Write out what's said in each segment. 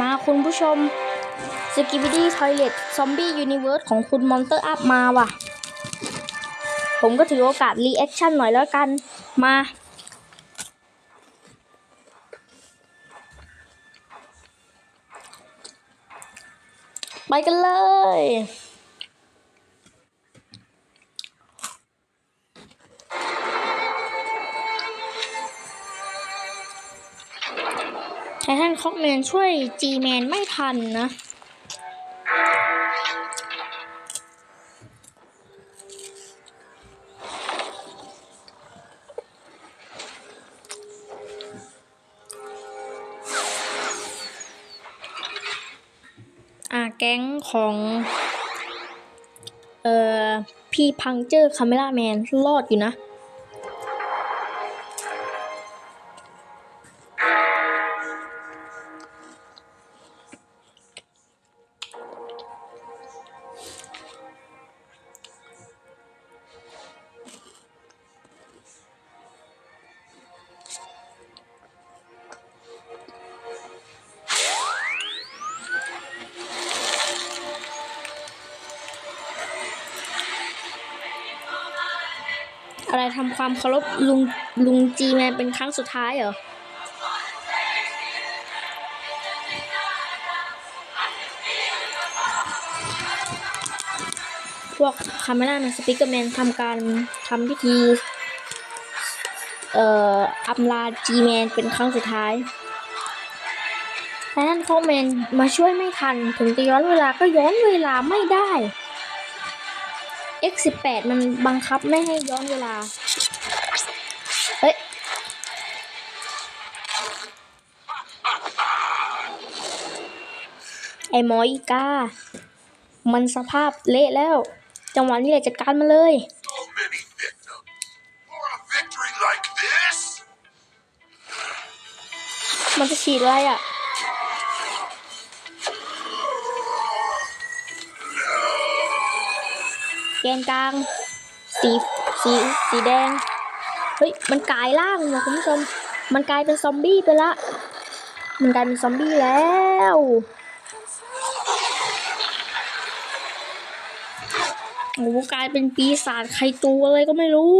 มาคุณผู้ชมสกิบิดี้ทอยเลตซอมบี้ยูนิเวิร์สของคุณมอนเตอร์อัพมาว่ะ ผมก็ถือโอกาสรีแอคชั่นหน่อยแล้วกันมาไปกันเลย ททันคอกแมนช่วยจีแมนไม่ทันนะ อ่าแก๊งของ เอ่อ พี่พังเจอร์คาเมล่าแมนรอดอยู่นะ อะไรทำความเคารพลุงลุงจีแมนเป็นครั้งสุดท้ายเหรอพวกคาเมล่าแมนสปิเกอร์แมนทำการทำพิธี เอ่ออำลาจีแมนเป็นครั้งสุดท้ายแต่นั่นเขาแมนมาช่วยไม่ทัน ถึงจะย้อนเวลาก็ย้อนเวลาไม่ได้ X18 มันบังคับไม่ให้ย้อนเวลา เฮ้ย ไอหมออีกา มันสภาพเละแล้ว จังหวะนี้เลยจัดการมันเลย So many victims. For a victory like this? มันจะฉีดอะไรอะ แกนกลาง สีสีสีแดง เฮ้ย มันกลายร่างนะคุณผู้ชม มันกลายเป็นซอมบี้ไปละ มันกลายเป็นซอมบี้แล้วโอ้โหกลายเป็นปีศาจใครตัวอะไรก็ไม่รู้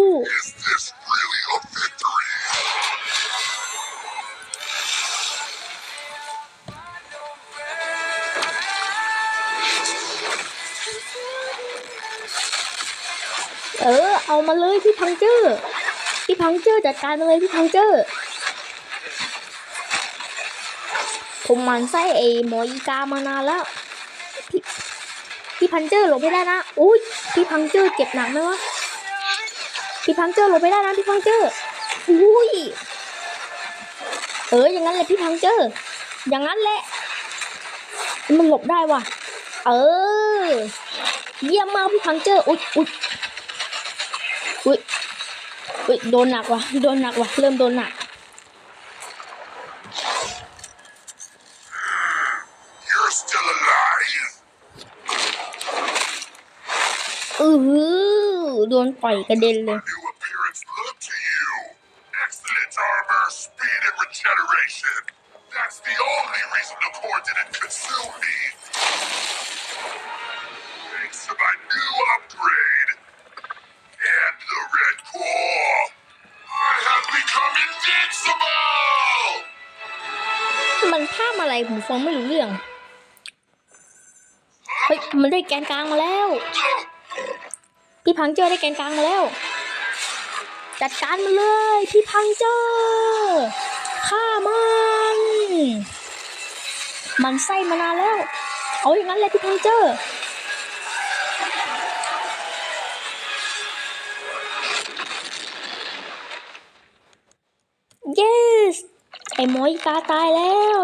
เออ เอามาเลยพี่พังเจอร์พี่พังเจอร์จัดการมาเลยพี่พังเจอร์ผมมันไส้ไอ้หมออีกามานานแล้ว พี่พี่พังเจอร์หลบไม่ได้นะอุ้ยพี่พังเจอร์เจ็บหนักไหมวะพี่พังเจอร์หลบไม่ได้นะพี่พังเจอร์อุ้ยเอออย่างนั้นเลยพี่พังเจอร์อย่างนั้นแหละมันหลบได้ว่ะ เออ เยี่ยมมากพี่พังเจอร์อุ๊ยอุ๊ย อุ้ยอุ้ยโดนหนักว่ะโดนหนักว่ะเริ่มโดนหนักอือหือโดนต่อยกระเด็นเลย ผมฟังไม่รู้เรื่อง เฮ้ย มันได้แกนกลางมาแล้ว พี่พังเจอได้แกนกลางมาแล้ว จัดการมันเลย พี่พังเจอฆ่ามัน มันไส้มานานแล้ว เอาอย่างนั้นเลยพี่พังเจอ yes ไอ้หมออีกาตายแล้ว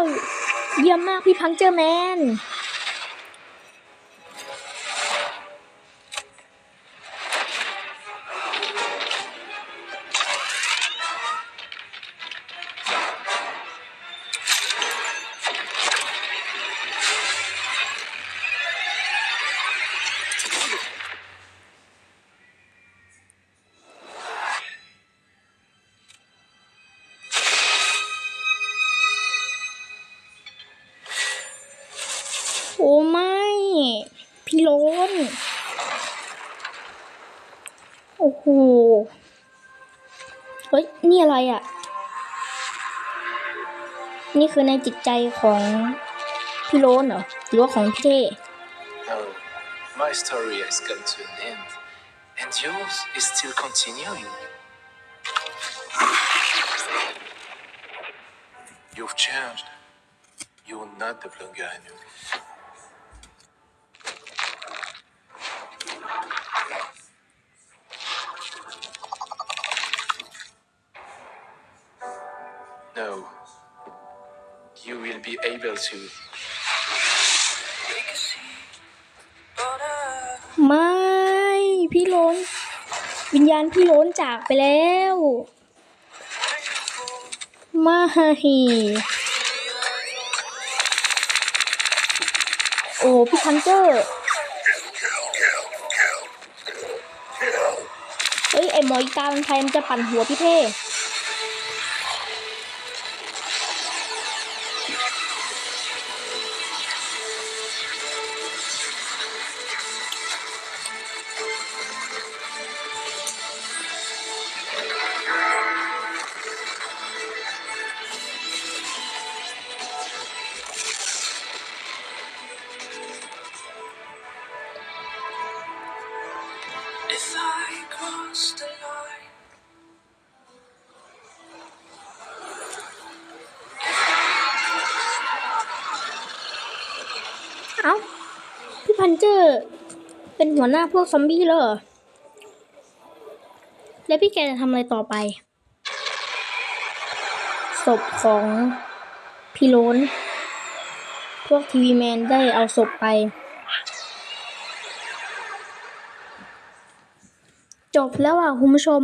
เยี่ยมมากพี่พังเจอร์แมน เฮ้ย นี่อะไรอะ่ะ นี่คือในจิตใจของพี่โลนเหรอ หรือว่าของพี่เท่ No, my story has come to an end, and yours is still continuing. You've changed. You're not the blonde guy I knew. You will be able to ไม่ พี่โลนวิญญาณพี่โลนจากไปแล้ว ไม่โอ้พี่พันเจอร์เฮ้ย ไอหมออีกามันพยายามจะปั่นหัวพี่เท่ อ้าพี่พันเจอร์ เป็นหัวหน้าพวกซอมบี้แล้วเหรอ แล้วพี่แกจะทำอะไรต่อไป ศพของพี่โลนพวกทีวีแมนได้เอาศพไป จบแล้วอะคุณผู้ชม